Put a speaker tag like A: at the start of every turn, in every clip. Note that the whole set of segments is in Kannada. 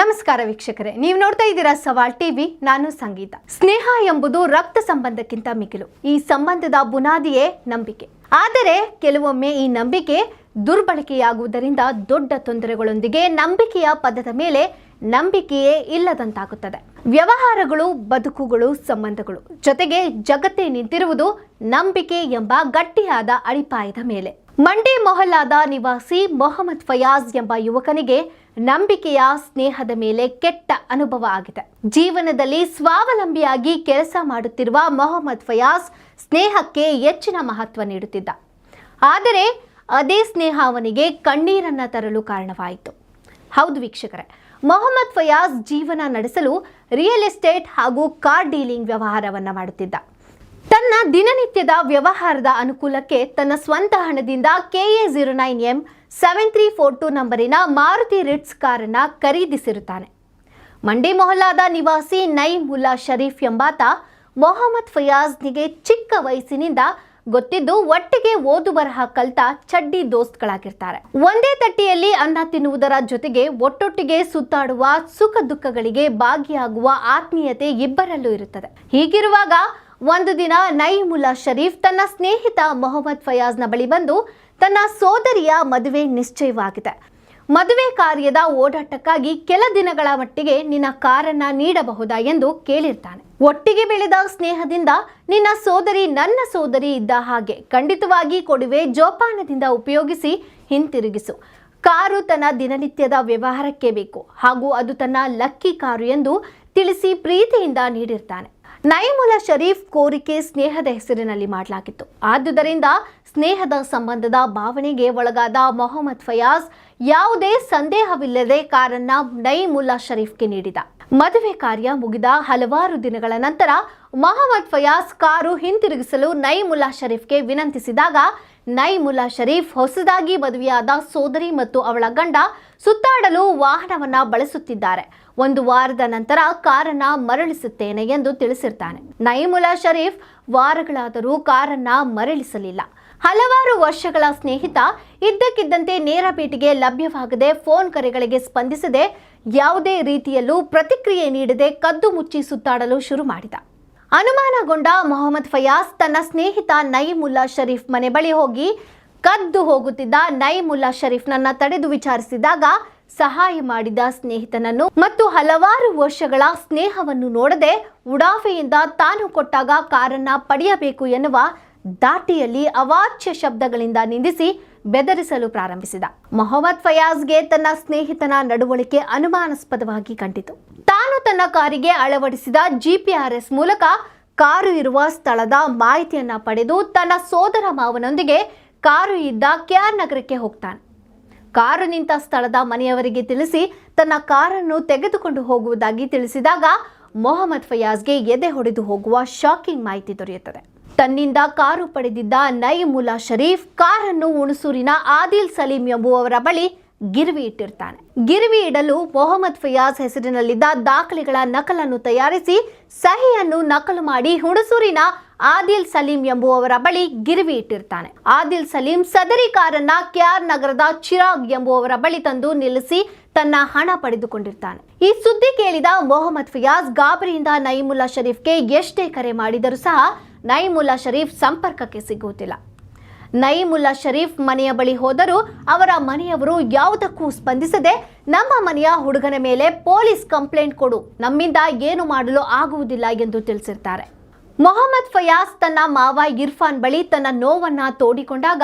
A: ನಮಸ್ಕಾರ ವೀಕ್ಷಕರೇ, ನೀವು ನೋಡ್ತಾ ಇದ್ದೀರಾ ಸವಾಲ್ ಟಿವಿ, ನಾನು ಸಂಗೀತ. ಸ್ನೇಹ ಎಂಬುದು ರಕ್ತ ಸಂಬಂಧಕ್ಕಿಂತ ಮಿಗಿಲು, ಈ ಸಂಬಂಧದ ಬುನಾದಿಯೇ ನಂಬಿಕೆ. ಆದರೆ ಕೆಲವೊಮ್ಮೆ ಈ ನಂಬಿಕೆ ದುರ್ಬಳಕೆಯಾಗುವುದರಿಂದ ದೊಡ್ಡ ತೊಂದರೆಗಳೊಂದಿಗೆ ನಂಬಿಕೆಯ ಪದದ ಮೇಲೆ ನಂಬಿಕೆಯೇ ಇಲ್ಲದಂತಾಗುತ್ತದೆ. ವ್ಯವಹಾರಗಳು, ಬದುಕುಗಳು, ಸಂಬಂಧಗಳು. ಜೊತೆಗೆ ಜಗತ್ತೇ ನಿಂತಿರುವುದು ನಂಬಿಕೆ ಎಂಬ ಗಟ್ಟಿಯಾದ ಅಡಿಪಾಯದ ಮೇಲೆ. ಮಂಡಿ ಮೊಹಲ್ಲಾದ ನಿವಾಸಿ ಮೊಹಮ್ಮದ್ ಫಯಾಜ್ ಎಂಬ ಯುವಕನಿಗೆ ನಂಬಿಕೆಯ ಸ್ನೇಹದ ಮೇಲೆ ಕೆಟ್ಟ ಅನುಭವ ಆಗಿದೆ. ಜೀವನದಲ್ಲಿ ಸ್ವಾವಲಂಬಿಯಾಗಿ ಕೆಲಸ ಮಾಡುತ್ತಿರುವ ಮೊಹಮ್ಮದ್ ಫಯಾಜ್ ಸ್ನೇಹಕ್ಕೆ ಹೆಚ್ಚಿನ ಮಹತ್ವ ನೀಡುತ್ತಿದ್ದ. ಆದರೆ, ಅದೇ ಸ್ನೇಹ ಅವನಿಗೆ ಕಣ್ಣೀರನ್ನ ತರಲು ಕಾರಣವಾಯಿತು. ಹೌದು ವೀಕ್ಷಕರೇ, ಮೊಹಮ್ಮದ್ ಫಯಾಜ್ ಜೀವನ ನಡೆಸಲು ರಿಯಲ್ ಎಸ್ಟೇಟ್ ಹಾಗೂ ಕಾರ್ ಡೀಲಿಂಗ್ ವ್ಯವಹಾರವನ್ನ ಮಾಡುತ್ತಿದ್ದ. ತನ್ನ ದಿನನಿತ್ಯದ ವ್ಯವಹಾರದ ಅನುಕೂಲಕ್ಕೆ ತನ್ನ ಸ್ವಂತ ಹಣದಿಂದ KA zero nine M seven three four two ನಂಬರಿನ Maruti Ritz ಕಾರನ್ನ ಖರೀದಿಸಿರುತ್ತಾನೆ. ಮಂಡಿ ಮೊಹಲ್ಲಾದ ನಿವಾಸಿ ನೈಮ್ ಉಲ್ಲಾ ಶರೀಫ್ ಎಂಬಾತ ಮೊಹಮ್ಮದ್ ಫಯಾಜ್ನಿಗೆ ಚಿಕ್ಕ ವಯಸ್ಸಿನಿಂದ ಗೊತ್ತಿದ್ದು ಒಟ್ಟಿಗೆ ಓದು ಬರಹ ಕಲ್ತ ಚಡ್ಡಿ ದೋಸ್ತ್ಗಳಾಗಿರ್ತಾರೆ. ಒಂದೇ ತಟ್ಟಿಯಲ್ಲಿ ಅನ್ನ ತಿನ್ನುವುದರ ಜೊತೆಗೆ ಒಟ್ಟೊಟ್ಟಿಗೆ ಸುತ್ತಾಡುವ ಸುಖ ದುಃಖಗಳಿಗೆ ಭಾಗಿಯಾಗುವ ಆತ್ಮೀಯತೆ ಇಬ್ಬರಲ್ಲೂ ಇರುತ್ತದೆ. ಹೀಗಿರುವಾಗ ಒಂದು ದಿನ ನೈಮುಲ್ಲಾ ಶರೀಫ್ ತನ್ನ ಸ್ನೇಹಿತ ಮೊಹಮ್ಮದ್ ಫಯಾಜ್ನ ಬಳಿ ಬಂದು ತನ್ನ ಸೋದರಿಯ ಮದುವೆ ನಿಶ್ಚಯವಾಗಿದೆ. ಮದುವೆ ಕಾರ್ಯದ ಓಡಾಟಕ್ಕಾಗಿ ಕೆಲ ದಿನಗಳ ಮಟ್ಟಿಗೆ ನಿನ್ನ ಕಾರನ್ನ ನೀಡಬಹುದಾ ಎಂದು ಕೇಳಿರ್ತಾನೆ. ಒಟ್ಟಿಗೆ ಬೆಳೆದ ಸ್ನೇಹದಿಂದ ನಿನ್ನ ಸೋದರಿ ನನ್ನ ಸೋದರಿ ಇದ್ದ ಹಾಗೆ ಖಂಡಿತವಾಗಿ ಕೊಡುವೆ ಜೋಪಾನದಿಂದ ಉಪಯೋಗಿಸಿ ಹಿಂತಿರುಗಿಸು. ಕಾರು ತನ್ನ ದಿನನಿತ್ಯದ ವ್ಯವಹಾರಕ್ಕೆ ಬೇಕು ಹಾಗೂ ಅದು ತನ್ನ ಲಕ್ಕಿ ಕಾರು ಎಂದು ತಿಳಿಸಿ ಪ್ರೀತಿಯಿಂದ ನೀಡಿರ್ತಾನೆ. ನೈಮುಲಾ ಶರೀಫ್ ಕೋರಿಕೆ ಸ್ನೇಹದ ಹೆಸರಿನಲ್ಲಿ ಮಾಡಲಾಗಿತ್ತು. ಆದುದರಿಂದ ಸ್ನೇಹದ ಸಂಬಂಧದ ಭಾವನೆಗೆ ಒಳಗಾದ ಮೊಹಮ್ಮದ್ ಫಯಾಜ್ ಯಾವುದೇ ಸಂದೇಹವಿಲ್ಲದೆ ಕಾರನ್ನ ನೈಮುಲ್ಲಾ ಶರೀಫ್ಗೆ ನೀಡಿದ. ಮದುವೆ ಕಾರ್ಯ ಮುಗಿದ ಹಲವಾರು ದಿನಗಳ ನಂತರ ಮೊಹಮ್ಮದ್ ಫಯಾಸ್ ಕಾರು ಹಿಂತಿರುಗಿಸಲು ನೈಮುಲ್ಲಾ ಶರೀಫ್ಗೆ ವಿನಂತಿಸಿದಾಗ ನೈಮುಲ್ಲಾ ಶರೀಫ್ ಹೊಸದಾಗಿ ಮದುವೆಯಾದ ಸೋದರಿ ಮತ್ತು ಅವಳ ಗಂಡ ಸುತ್ತಾಡಲು ವಾಹನವನ್ನ ಬಳಸುತ್ತಿದ್ದಾರೆ. ಒಂದು ವಾರದ ನಂತರ ಕಾರನ್ನ ಮರಳಿಸುತ್ತೇನೆ ಎಂದು ತಿಳಿಸಿರ್ತಾನೆ. ನೈಮುಲ್ಲಾ ಶರೀಫ್ ವಾರಗಳಾದರೂ ಕಾರನ್ನ ಮರಳಿಸಲಿಲ್ಲ. ಹಲವಾರು ವರ್ಷಗಳ ಸ್ನೇಹಿತ ಇದ್ದಕ್ಕಿದ್ದಂತೆ ನೇರ ಭೇಟಿಗೆ ಲಭ್ಯವಾಗದೆ ಫೋನ್ ಕರೆಗಳಿಗೆ ಸ್ಪಂದಿಸದೆ ಯಾವುದೇ ರೀತಿಯಲ್ಲೂ ಪ್ರತಿಕ್ರಿಯೆ ನೀಡದೆ ಕದ್ದು ಮುಚ್ಚಿ ಸುತ್ತಾಡಲು ಶುರು ಮಾಡಿದ. ಅನುಮಾನಗೊಂಡ ಮೊಹಮ್ಮದ್ ಫಯಾಜ್ ತನ್ನ ಸ್ನೇಹಿತ ನಯಿಮುಲ್ಲಾ ಶರೀಫ್ ಮನೆ ಬಳಿ ಹೋಗಿ ಕದ್ದು ಹೋಗುತ್ತಿದ್ದ ನಯಿಮುಲ್ಲಾ ಶರೀಫ್ನನ್ನ ತಡೆದು ವಿಚಾರಿಸಿದಾಗ ಸಹಾಯ ಮಾಡಿದ ಸ್ನೇಹಿತನನ್ನು ಮತ್ತು ಹಲವಾರು ವರ್ಷಗಳ ಸ್ನೇಹವನ್ನು ನೋಡದೆ ಉಡಾಫೆಯಿಂದ ತಾನು ಕೊಟ್ಟಾಗ ಕಾರನ್ನ ಪಡೆಯಬೇಕು ಎನ್ನುವ ದಾಟಿಯಲ್ಲಿ ಅವಾಚ್ಯ ಶಬ್ದಗಳಿಂದ ನಿಂದಿಸಿ ಬೆದರಿಸಲು ಪ್ರಾರಂಭಿಸಿದ. ಮೊಹಮ್ಮದ್ ಫಯಾಜ್ಗೆ ತನ್ನ ಸ್ನೇಹಿತನ ನಡವಳಿಕೆ ಅನುಮಾನಾಸ್ಪದವಾಗಿ ಕಂಡಿತು. ತಾನು ತನ್ನ ಕಾರಿಗೆ ಅಳವಡಿಸಿದ ಜಿಪಿಆರ್ಎಸ್ ಮೂಲಕ ಕಾರು ಇರುವ ಸ್ಥಳದ ಮಾಹಿತಿಯನ್ನ ಪಡೆದು ತನ್ನ ಸೋದರ ಮಾವನೊಂದಿಗೆ ಕಾರು ಇದ್ದ ಕೆಆರ್ ನಗರಕ್ಕೆ ಹೋಗ್ತಾನೆ. ಕಾರು ನಿಂತ ಸ್ಥಳದ ಮನೆಯವರಿಗೆ ತಿಳಿಸಿ ತನ್ನ ಕಾರನ್ನು ತೆಗೆದುಕೊಂಡು ಹೋಗುವುದಾಗಿ ತಿಳಿಸಿದಾಗ ಮೊಹಮ್ಮದ್ ಫಯಾಜ್ಗೆ ಎದೆ ಹೊಡೆದು ಹೋಗುವ ಶಾಕಿಂಗ್ ಮಾಹಿತಿ ದೊರೆಯುತ್ತದೆ. ತನ್ನಿಂದ ಕಾರು ಪಡೆದಿದ್ದ ನೈಮುಲಾ ಶರೀಫ್ ಕಾರನ್ನು ಹುಣಸೂರಿನ ಆದಿಲ್ ಸಲೀಂ ಎಂಬುವವರ ಬಳಿ ಗಿರ್ವಿ ಇಟ್ಟಿರ್ತಾನೆ. ಗಿರ್ವಿ ಇಡಲು ಮೊಹಮ್ಮದ್ ಫಯಾಜ್ ಹೆಸರಿನಲ್ಲಿದ್ದ ದಾಖಲೆಗಳ ನಕಲನ್ನು ತಯಾರಿಸಿ ಸಹಿಯನ್ನು ನಕಲು ಮಾಡಿ ಹುಣಸೂರಿನ ಆದಿಲ್ ಸಲೀಂ ಎಂಬುವವರ ಬಳಿ ಗಿರ್ವಿ ಇಟ್ಟಿರ್ತಾನೆ. ಆದಿಲ್ ಸಲೀಂ ಸದರಿ ಕಾರನ್ನ ಕೆಆರ್ ನಗರದ ಚಿರಾಗ್ ಎಂಬುವವರ ಬಳಿ ತಂದು ನಿಲ್ಲಿಸಿ ತನ್ನ ಹಣ ಪಡೆದುಕೊಂಡಿರ್ತಾನೆ. ಈ ಸುದ್ದಿ ಕೇಳಿದ ಮೊಹಮ್ಮದ್ ಫಯಾಜ್ ಗಾಬರಿಯಿಂದ ನೈಮುಲ್ಲಾ ಶರೀಫ್ಗೆ ಎಷ್ಟೇ ಕರೆ ಮಾಡಿದರೂ ಸಹ ನೈಮುಲ್ಲಾ ಶರೀಫ್ ಸಂಪರ್ಕಕ್ಕೆ ಸಿಗುವುದಿಲ್ಲ. ನೈಮುಲ್ಲಾ ಶರೀಫ್ ಮನೆಯ ಬಳಿ ಹೋದರೂ ಅವರ ಮನೆಯವರು ಯಾವುದಕ್ಕೂ ಸ್ಪಂದಿಸದೆ, ನಮ್ಮ ಮನೆಯ ಹುಡುಗನ ಮೇಲೆ ಪೊಲೀಸ್ ಕಂಪ್ಲೇಂಟ್ ಕೊಡು, ನಮ್ಮಿಂದ ಏನು ಮಾಡಲು ಆಗುವುದಿಲ್ಲ ಎಂದು ತಿಳಿಸಿರ್ತಾರೆ. ಮೊಹಮ್ಮದ್ ಫಯಾಜ್ ತನ್ನ ಮಾವ ಇರ್ಫಾನ್ ಬಳಿ ತನ್ನ ನೋವನ್ನ ತೋಡಿಕೊಂಡಾಗ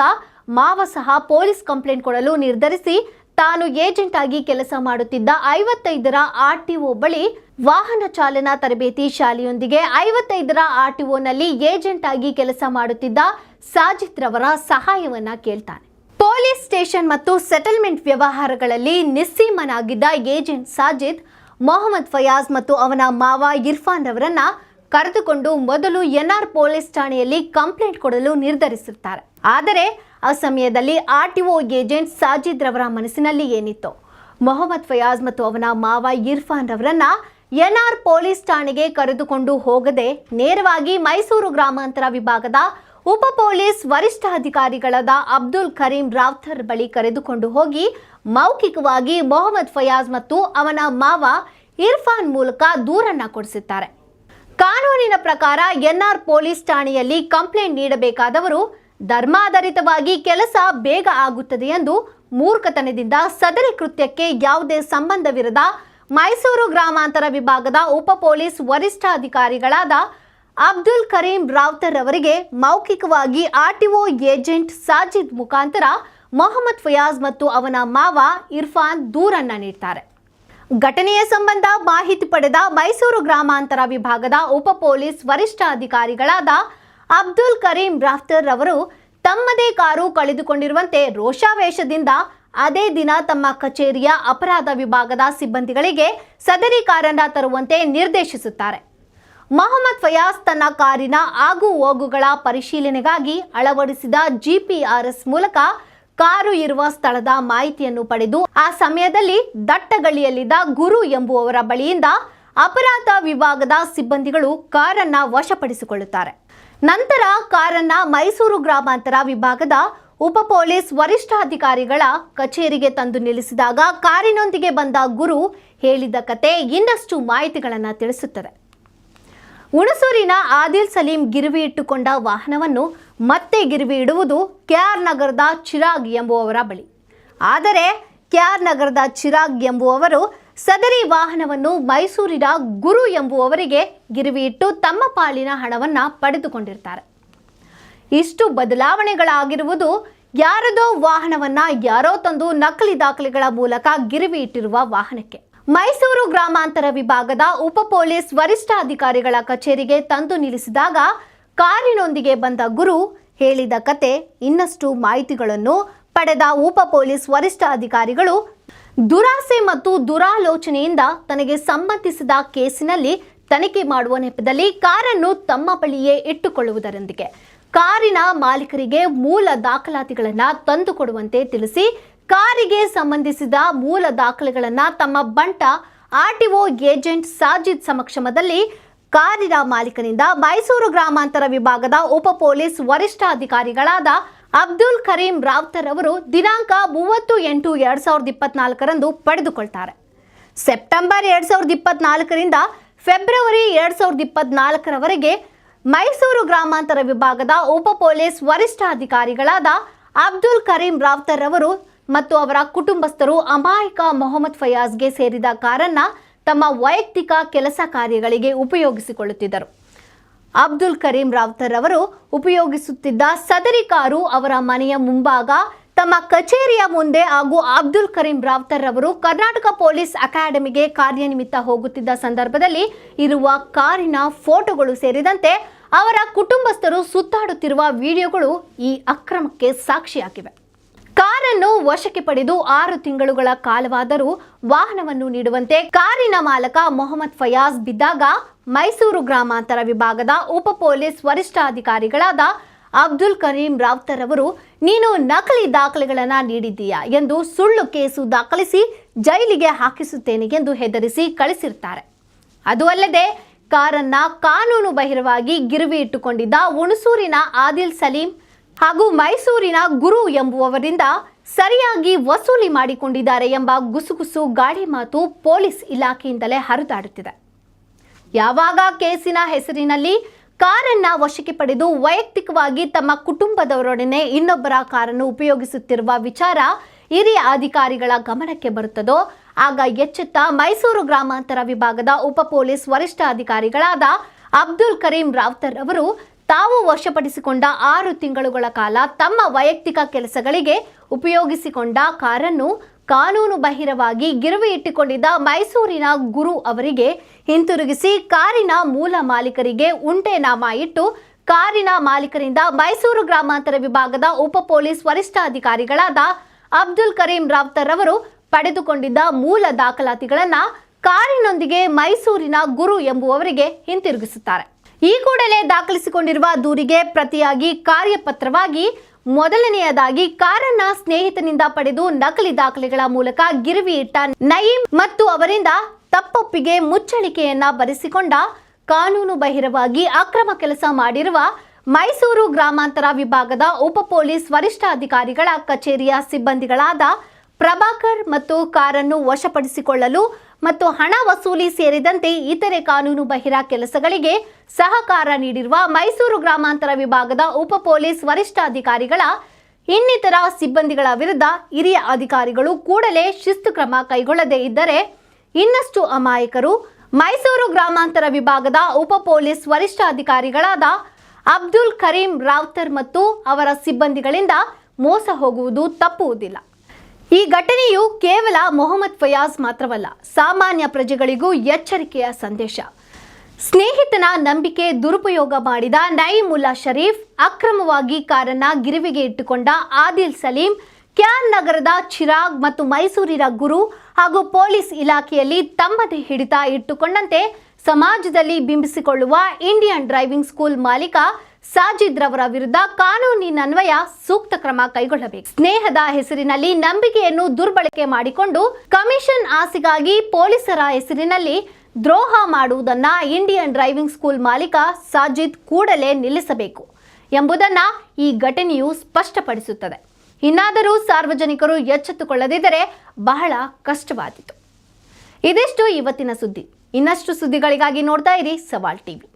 A: ಮಾವ ಸಹ ಪೊಲೀಸ್ ಕಂಪ್ಲೇಂಟ್ ಕೊಡಲು ನಿರ್ಧರಿಸಿ ತಾನು ಏಜೆಂಟ್ ಆಗಿ ಕೆಲಸ ಮಾಡುತ್ತಿದ್ದ ಐವತ್ತೈದರ ಆರ್ ಟಿಒ ಬಳಿ ವಾಹನ ಚಾಲನಾ ತರಬೇತಿ ಶಾಲೆಯೊಂದಿಗೆ ಐವತ್ತೈದರ ಆರ್ ಟಿಒನಲ್ಲಿ ಏಜೆಂಟ್ ಆಗಿ ಕೆಲಸ ಮಾಡುತ್ತಿದ್ದ ಸಾಜಿತ್ ರವರ ಸಹಾಯವನ್ನ ಕೇಳ್ತಾನೆ. ಪೊಲೀಸ್ ಸ್ಟೇಷನ್ ಮತ್ತು ಸೆಟಲ್ಮೆಂಟ್ ವ್ಯವಹಾರಗಳಲ್ಲಿ ನಿಸ್ಸೀಮನಾಗಿದ್ದ ಏಜೆಂಟ್ ಸಾಜಿದ್ ಮೊಹಮ್ಮದ್ ಫಯಾಜ್ ಮತ್ತು ಅವನ ಮಾವ ಇರ್ಫಾನ್ ರವರನ್ನ ಕರೆದುಕೊಂಡು ಮೊದಲು ಎನ್ಆರ್ ಪೊಲೀಸ್ ಠಾಣೆಯಲ್ಲಿ ಕಂಪ್ಲೇಂಟ್ ಕೊಡಲು ನಿರ್ಧರಿಸುತ್ತಾರೆ ಆದರೆ ಆ ಸಮಯದಲ್ಲಿ R T O agent Sajid ರವರ ಮನಸ್ಸಿನಲ್ಲಿ ಏನಿತ್ತು. ಮೊಹಮ್ಮದ್ ಫಯಾಜ್ ಮತ್ತು ಅವನ ಮಾವ ಇರ್ಫಾನ್ ರವರನ್ನ ಎನ್ಆರ್ ಪೊಲೀಸ್ ಠಾಣೆಗೆ ಕರೆದುಕೊಂಡು ಹೋಗದೆ ನೇರವಾಗಿ ಮೈಸೂರು ಗ್ರಾಮಾಂತರ ವಿಭಾಗದ ಉಪ ಪೊಲೀಸ್ ವರಿಷ್ಠಾಧಿಕಾರಿಗಳಾದ ಅಬ್ದುಲ್ ಕರೀಂ ರಾವ್ಥರ್ ಬಳಿ ಕರೆದುಕೊಂಡು ಹೋಗಿ ಮೌಖಿಕವಾಗಿ ಮೊಹಮ್ಮದ್ ಫಯಾಜ್ ಮತ್ತು ಅವನ ಮಾವ ಇರ್ಫಾನ್ ಮೂಲಕ ದೂರನ್ನ ಕೊಡಿಸುತ್ತಾರೆ ಕಾನೂನಿನ ಪ್ರಕಾರ ಎನ್ಆರ್ ಪೊಲೀಸ್ ಠಾಣೆಯಲ್ಲಿ ಕಂಪ್ಲೇಂಟ್ ನೀಡಬೇಕಾದವರು ಧರ್ಮಾಧಾರಿತವಾಗಿ ಕೆಲಸ ಬೇಗ ಆಗುತ್ತದೆ ಎಂದು ಮೂರ್ಖತನದಿಂದ ಸದರಿ ಕೃತ್ಯಕ್ಕೆ ಯಾವುದೇ ಸಂಬಂಧವಿರದ ಮೈಸೂರು ಗ್ರಾಮಾಂತರ ವಿಭಾಗದ ಉಪ ಪೊಲೀಸ್ ವರಿಷ್ಠಾಧಿಕಾರಿಗಳಾದ ಅಬ್ದುಲ್ ಕರೀಂ ರಾವ್ತರ್ ಅವರಿಗೆ ಮೌಖಿಕವಾಗಿ ಆರ್ಟಿಒ ಏಜೆಂಟ್ ಸಾಜಿದ್ ಮುಖಾಂತರ ಮೊಹಮ್ಮದ್ ಫಯಾಜ್ ಮತ್ತು ಅವನ ಮಾವ ಇರ್ಫಾನ್ ದೂರನ್ನ ನೀಡ್ತಾರೆ. ಘಟನೆಯ ಸಂಬಂಧ ಮಾಹಿತಿ ಪಡೆದ ಮೈಸೂರು ಗ್ರಾಮಾಂತರ ವಿಭಾಗದ ಉಪ ಪೊಲೀಸ್ ವರಿಷ್ಠಾಧಿಕಾರಿಗಳಾದ ಅಬ್ದುಲ್ ಕರೀಂ ರಾಫ್ತರ್ ಅವರು ತಮ್ಮದೇ ಕಾರು ಕಳೆದುಕೊಂಡಿರುವಂತೆ ರೋಷಾವೇಶದಿಂದ ಅದೇ ದಿನ ತಮ್ಮ ಕಚೇರಿಯ ಅಪರಾಧ ವಿಭಾಗದ ಸಿಬ್ಬಂದಿಗಳಿಗೆ ಸದರಿ ಕಾರನ್ನ ತರುವಂತೆ ನಿರ್ದೇಶಿಸುತ್ತಾರೆ. ಮೊಹಮ್ಮದ್ ಫಯಾಸ್ ತನ್ನ ಕಾರಿನ ಆಗು ಹೋಗುಗಳ ಪರಿಶೀಲನೆಗಾಗಿ ಅಳವಡಿಸಿದ ಜಿಪಿಆರ್ಎಸ್ ಮೂಲಕ ಕಾರು ಇರುವ ಸ್ಥಳದ ಮಾಹಿತಿಯನ್ನು ಪಡೆದು ಆ ಸಮಯದಲ್ಲಿ ದಟ್ಟಗಳಿಯಲ್ಲಿದ್ದ ಗುರು ಎಂಬುವವರ ಬಳಿಯಿಂದ ಅಪರಾಧ ವಿಭಾಗದ ಸಿಬ್ಬಂದಿಗಳು ಕಾರನ್ನ ವಶಪಡಿಸಿಕೊಳ್ಳುತ್ತಾರೆ. ನಂತರ ಕಾರನ್ನ ಮೈಸೂರು ಗ್ರಾಮಾಂತರ ವಿಭಾಗದ ಉಪ ಪೊಲೀಸ್ ವರಿಷ್ಠಾಧಿಕಾರಿಗಳ ಕಚೇರಿಗೆ ತಂದು ನಿಲ್ಲಿಸಿದಾಗ ಕಾರಿನೊಂದಿಗೆ ಬಂದ ಗುರು ಹೇಳಿದ ಕತೆ ಇನ್ನಷ್ಟು ಮಾಹಿತಿಗಳನ್ನು ತಿಳಿಸುತ್ತದೆ. ಹುಣಸೂರಿನ ಆದಿಲ್ ಸಲೀಂ ಗಿರಿವಿ ಇಟ್ಟುಕೊಂಡ ವಾಹನವನ್ನು ಮತ್ತೆ ಗಿರಿವಿ ಇಡುವುದು ಕೆಆರ್ ನಗರದ ಚಿರಾಗ್ ಎಂಬುವವರ ಬಳಿ. ಆದರೆ ಕೆಆರ್ ನಗರದ ಚಿರಾಗ್ ಎಂಬುವವರು ಸದರಿ ವಾಹನವನ್ನು ಮೈಸೂರಿನ ಗುರು ಎಂಬುವವರಿಗೆ ಗಿರಿವಿ ಇಟ್ಟು ತಮ್ಮ ಪಾಲಿನ ಹಣವನ್ನು ಪಡೆದುಕೊಂಡಿರ್ತಾರೆ. ಇಷ್ಟು ಬದಲಾವಣೆಗಳಾಗಿರುವುದು ಯಾರದೋ ವಾಹನವನ್ನ ಯಾರೋ ತಂದು ನಕಲಿ ದಾಖಲೆಗಳ ಮೂಲಕ ಗಿರಿವಿ ಇಟ್ಟಿರುವ ವಾಹನಕ್ಕೆ. ಮೈಸೂರು ಗ್ರಾಮಾಂತರ ವಿಭಾಗದ ಉಪ ಪೊಲೀಸ್ ವರಿಷ್ಠಾಧಿಕಾರಿಗಳ ಕಚೇರಿಗೆ ತಂದು ನಿಲ್ಲಿಸಿದಾಗ ಕಾರಿನೊಂದಿಗೆ ಬಂದ ಗುರು ಹೇಳಿದ ಕತೆ ಇನ್ನಷ್ಟು ಮಾಹಿತಿಗಳನ್ನು ಪಡೆದ ಉಪ ಪೊಲೀಸ್ ವರಿಷ್ಠಾಧಿಕಾರಿಗಳು ದುರಾಸೆ ಮತ್ತು ದುರಾಲೋಚನೆಯಿಂದ ತನಗೆ ಸಂಬಂಧಿಸಿದ ಕೇಸಿನಲ್ಲಿ ತನಿಖೆ ಮಾಡುವ ನೆಪದಲ್ಲಿ ಕಾರನ್ನು ತಮ್ಮ ಬಳಿಯೇ ಇಟ್ಟುಕೊಳ್ಳುವುದರೊಂದಿಗೆ. ಕಾರಿನ ಮಾಲೀಕರಿಗೆ ಮೂಲ ದಾಖಲಾತಿಗಳನ್ನು ತಂದುಕೊಡುವಂತೆ ತಿಳಿಸಿ, ಕಾರಿಗೆ ಸಂಬಂಧಿಸಿದ ಮೂಲ ದಾಖಲೆಗಳನ್ನು ತಮ್ಮ ಬಂಟ ಆರ್ಟಿಒ ಏಜೆಂಟ್ ಸಾಜಿದ್ ಸಮಕ್ಷಮದಲ್ಲಿ ಕಾರಿನ ಮಾಲೀಕನಿಂದ ಮೈಸೂರು ಗ್ರಾಮಾಂತರ ವಿಭಾಗದ ಉಪ ಪೊಲೀಸ್ ವರಿಷ್ಠಾಧಿಕಾರಿಗಳಾದ ಅಬ್ದುಲ್ ಕರೀಂ ರಾವ್ತರ್ ಅವರು ದಿನಾಂಕ ಮೂವತ್ತು ಎಂಟು ಎರಡು ಸಾವಿರದ ಇಪ್ಪತ್ನಾಲ್ಕರಂದು ಪಡೆದುಕೊಳ್ತಾರೆ. ಸೆಪ್ಟೆಂಬರ್ ಎರಡು ಸಾವಿರದ ಇಪ್ಪತ್ನಾಲ್ಕರಿಂದ ಫೆಬ್ರವರಿ ಎರಡು ಸಾವಿರದ ಇಪ್ಪತ್ನಾಲ್ಕರವರೆಗೆ ಮೈಸೂರು ಗ್ರಾಮಾಂತರ ವಿಭಾಗದ ಉಪ ಪೊಲೀಸ್ ವರಿಷ್ಠಾಧಿಕಾರಿಗಳಾದ ಅಬ್ದುಲ್ ಕರೀಂ ರಾವ್ತರ್ ಅವರು ಮತ್ತು ಅವರ ಕುಟುಂಬಸ್ಥರು ಅಮಾಯಕ ಮೊಹಮ್ಮದ್ ಫಯಾಜ್ಗೆ ಸೇರಿದ ಕಾರನ್ನ ತಮ್ಮ ವೈಯಕ್ತಿಕ ಕೆಲಸ ಕಾರ್ಯಗಳಿಗೆ ಉಪಯೋಗಿಸಿಕೊಳ್ಳುತ್ತಿದ್ದರು. ಅಬ್ದುಲ್ ಕರೀಂ ರಾವ್ತರ್ ಅವರು ಉಪಯೋಗಿಸುತ್ತಿದ್ದ ಸದರಿ ಕಾರು ಅವರ ಮನೆಯ ಮುಂಭಾಗ, ತಮ್ಮ ಕಚೇರಿಯ ಮುಂದೆ ಹಾಗೂ ಅಬ್ದುಲ್ ಕರೀಂ ರಾವ್ತರ್ ಅವರು ಕರ್ನಾಟಕ ಪೊಲೀಸ್ ಅಕಾಡೆಮಿಗೆ ಕಾರ್ಯನಿಮಿತ್ತ ಹೋಗುತ್ತಿದ್ದ ಸಂದರ್ಭದಲ್ಲಿ ಇರುವ ಕಾರಿನ ಫೋಟೋಗಳು ಸೇರಿದಂತೆ ಅವರ ಕುಟುಂಬಸ್ಥರು ಸುತ್ತಾಡುತ್ತಿರುವ ವಿಡಿಯೋಗಳು ಈ ಅಕ್ರಮಕ್ಕೆ ಸಾಕ್ಷಿಯಾಗಿವೆ ಕಾರನ್ನು ವಶಕ್ಕೆ ಪಡೆದು ಆರು ತಿಂಗಳುಗಳ ಕಾಲವಾದರೂ ವಾಹನವನ್ನು ನೀಡುವಂತೆ ಕಾರಿನ ಮಾಲಕ ಮೊಹಮ್ಮದ್ ಫಯಾಜ್ ಬಿದ್ದಾಗ ಮೈಸೂರು ಗ್ರಾಮಾಂತರ ವಿಭಾಗದ ಉಪ ಪೊಲೀಸ್ ವರಿಷ್ಠಾಧಿಕಾರಿಗಳಾದ ಅಬ್ದುಲ್ ಕರೀಂ ರಾವ್ತರ್ ಅವರು ನೀನು ನಕಲಿ ದಾಖಲೆಗಳನ್ನು ನೀಡಿದ್ದೀಯಾ ಎಂದು ಸುಳ್ಳು ಕೇಸು ದಾಖಲಿಸಿ ಜೈಲಿಗೆ ಹಾಕಿಸುತ್ತೇನೆ ಎಂದು ಹೆದರಿಸಿ ಕಳಿಸಿರ್ತಾರೆ. ಅದು ಅಲ್ಲದೆ, ಕಾರನ್ನ ಕಾನೂನು ಬಹಿರವಾಗಿ ಗಿರುವಿ ಇಟ್ಟುಕೊಂಡಿದ್ದ ಹುಣಸೂರಿನ ಆದಿಲ್ ಸಲೀಂ ಹಾಗೂ ಮೈಸೂರಿನ ಗುರು ಎಂಬುವವರಿಂದ ಸರಿಯಾಗಿ ವಸೂಲಿ ಮಾಡಿಕೊಂಡಿದ್ದಾರೆ ಎಂಬ ಗುಸುಗುಸು ಗಾಳಿ ಮಾತು ಪೊಲೀಸ್ ಇಲಾಖೆಯಿಂದಲೇ ಹರಿದಾಡುತ್ತಿದೆ. ಯಾವಾಗ ಕೇಸಿನ ಹೆಸರಿನಲ್ಲಿ ಕಾರನ್ನ ವಶಕ್ಕೆ ಪಡೆದು ವೈಯಕ್ತಿಕವಾಗಿ ತಮ್ಮ ಕುಟುಂಬದವರೊಡನೆ ಇನ್ನೊಬ್ಬರ ಕಾರನ್ನು ಉಪಯೋಗಿಸುತ್ತಿರುವ ವಿಚಾರ ಹಿರಿಯ ಅಧಿಕಾರಿಗಳ ಗಮನಕ್ಕೆ ಬರುತ್ತದೋ, ಆಗ ಎಚ್ಚೆತ್ತ ಮೈಸೂರು ಗ್ರಾಮಾಂತರ ವಿಭಾಗದ ಉಪ ಪೊಲೀಸ್ ವರಿಷ್ಠಾಧಿಕಾರಿಗಳಾದ ಅಬ್ದುಲ್ ಕರೀಂ ರಾವ್ತರ್ ಅವರು ತಾವು ವಶಪಡಿಸಿಕೊಂಡ ಆರು ತಿಂಗಳುಗಳ ಕಾಲ ತಮ್ಮ ವೈಯಕ್ತಿಕ ಕೆಲಸಗಳಿಗೆ ಉಪಯೋಗಿಸಿಕೊಂಡ ಕಾರನ್ನು ಕಾನೂನು ಬಹಿರವಾಗಿ ಗಿರುವಿ ಇಟ್ಟುಕೊಂಡಿದ್ದ ಮೈಸೂರಿನ ಗುರು ಅವರಿಗೆ ಹಿಂತಿರುಗಿಸಿ ಕಾರಿನ ಮೂಲ ಮಾಲೀಕರಿಗೆ ಉಂಟೆ ನಾಮ ಇಟ್ಟು ಕಾರಿನ ಮಾಲೀಕರಿಂದ ಮೈಸೂರು ಗ್ರಾಮಾಂತರ ವಿಭಾಗದ ಉಪ ಪೊಲೀಸ್ ವರಿಷ್ಠಾಧಿಕಾರಿಗಳಾದ ಅಬ್ದುಲ್ ಕರೀಂ ರಾವ್ತರ್ ಅವರು ಪಡೆದುಕೊಂಡಿದ್ದ ಮೂಲ ದಾಖಲಾತಿಗಳನ್ನು ಕಾರಿನೊಂದಿಗೆ ಮೈಸೂರಿನ ಗುರು ಎಂಬುವವರಿಗೆ ಹಿಂತಿರುಗಿಸುತ್ತಾರೆ. ಈ ಕೂಡಲೇ ದಾಖಲಿಸಿಕೊಂಡಿರುವ ದೂರಿಗೆ ಪ್ರತಿಯಾಗಿ ಕಾರ್ಯಪತ್ರವಾಗಿ ಮೊದಲನೆಯದಾಗಿ ಕಾರನ್ನ ಸ್ನೇಹಿತನಿಂದ ಪಡೆದು ನಕಲಿ ದಾಖಲೆಗಳ ಮೂಲಕ ಗಿರಿವಿ ಇಟ್ಟ ನಯೀಂ ಮತ್ತು ಅವರಿಂದ ತಪ್ಪೊಪ್ಪಿಗೆ ಮುಚ್ಚಳಿಕೆಯನ್ನ ಬರೆಸಿಕೊಂಡ ಕಾನೂನು ಬಹಿರವಾಗಿ ಅಕ್ರಮ ಕೆಲಸ ಮಾಡಿರುವ ಮೈಸೂರು ಗ್ರಾಮಾಂತರ ವಿಭಾಗದ ಉಪ ಪೊಲೀಸ್ ವರಿಷ್ಠಾಧಿಕಾರಿಗಳ ಕಚೇರಿಯ ಸಿಬ್ಬಂದಿಗಳಾದ ಪ್ರಭಾಕರ್ ಮತ್ತು ಕಾರನ್ನು ವಶಪಡಿಸಿಕೊಳ್ಳಲು ಮತ್ತು ಹಣ ವಸೂಲಿ ಸೇರಿದಂತೆ ಇತರೆ ಕಾನೂನು ಬಹಿರ ಕೆಲಸಗಳಿಗೆ ಸಹಕಾರ ನೀಡಿರುವ ಮೈಸೂರು ಗ್ರಾಮಾಂತರ ವಿಭಾಗದ ಉಪ ಪೊಲೀಸ್ ವರಿಷ್ಠಾಧಿಕಾರಿಗಳ ಇನ್ನಿತರ ಸಿಬ್ಬಂದಿಗಳ ವಿರುದ್ಧ ಹಿರಿಯ ಅಧಿಕಾರಿಗಳು ಕೂಡಲೇ ಶಿಸ್ತು ಕ್ರಮ ಕೈಗೊಳ್ಳದೇ ಇದ್ದರೆ ಇನ್ನಷ್ಟು ಅಮಾಯಕರು. ಮೈಸೂರು ಗ್ರಾಮಾಂತರ ವಿಭಾಗದ ಉಪ ಪೊಲೀಸ್ ವರಿಷ್ಠಾಧಿಕಾರಿಗಳಾದ ಅಬ್ದುಲ್ ಕರೀಂ ರಾವ್ತರ್ ಮತ್ತು ಅವರ ಸಿಬ್ಬಂದಿಗಳಿಂದ ಮೋಸ ಹೋಗುವುದು ತಪ್ಪುವುದಿಲ್ಲ. ಈ ಘಟನೆಯು ಕೇವಲ ಮೊಹಮ್ಮದ್ ಫಯಾಜ್ ಮಾತ್ರವಲ್ಲ, ಸಾಮಾನ್ಯ ಪ್ರಜೆಗಳಿಗೂ ಎಚ್ಚರಿಕೆಯ ಸಂದೇಶ. ಸ್ನೇಹಿತನ ನಂಬಿಕೆ ದುರುಪಯೋಗ ಮಾಡಿದ ನೈಮುಲ್ಲಾ ಶರೀಫ್ ಅಕ್ರಮವಾಗಿ ಕಾರನ್ನ ಗಿರಿವಿಗೆ ಇಟ್ಟುಕೊಂಡ ಆದಿಲ್ ಸಲೀಂ, ಕ್ಯಾನ್ ನಗರದ ಚಿರಾಗ್ ಮತ್ತು ಮೈಸೂರಿನ ಗುರು ಹಾಗೂ ಪೊಲೀಸ್ ಇಲಾಖೆಯಲ್ಲಿ ತಮ್ಮದೇ ಹಿಡಿತ ಇಟ್ಟುಕೊಂಡಂತೆ ಸಮಾಜದಲ್ಲಿ ಬಿಂಬಿಸಿಕೊಳ್ಳುವ ಇಂಡಿಯನ್ ಡ್ರೈವಿಂಗ್ ಸ್ಕೂಲ್ ಮಾಲೀಕ ಸಾಜಿದ್ ರವರ ವಿರುದ್ಧ ಕಾನೂನಿನನ್ವಯ ಸೂಕ್ತ ಕ್ರಮ ಕೈಗೊಳ್ಳಬೇಕು. ಸ್ನೇಹದ ಹೆಸರಿನಲ್ಲಿ ನಂಬಿಕೆಯನ್ನು ದುರ್ಬಳಕೆ ಮಾಡಿಕೊಂಡು ಕಮಿಷನ್ ಆಸೆಗಾಗಿ ಪೊಲೀಸರ ಹೆಸರಿನಲ್ಲಿ ದ್ರೋಹ ಮಾಡುವುದನ್ನ ಇಂಡಿಯನ್ ಡ್ರೈವಿಂಗ್ ಸ್ಕೂಲ್ ಮಾಲೀಕ ಸಾಜಿದ್ ಕೂಡಲೇ ನಿಲ್ಲಿಸಬೇಕು ಎಂಬುದನ್ನ ಈ ಘಟನೆಯು ಸ್ಪಷ್ಟಪಡಿಸುತ್ತದೆ. ಇನ್ನಾದರೂ ಸಾರ್ವಜನಿಕರು ಎಚ್ಚೆತ್ತುಕೊಳ್ಳದಿದ್ದರೆ ಬಹಳ ಕಷ್ಟವಾದೀತು. ಇದಿಷ್ಟು ಇವತ್ತಿನ ಸುದ್ದಿ. ಇನ್ನಷ್ಟು ಸುದ್ದಿಗಳಿಗಾಗಿ ನೋಡ್ತಾ ಇರಿ ಸವಾಲ್ ಟಿವಿ.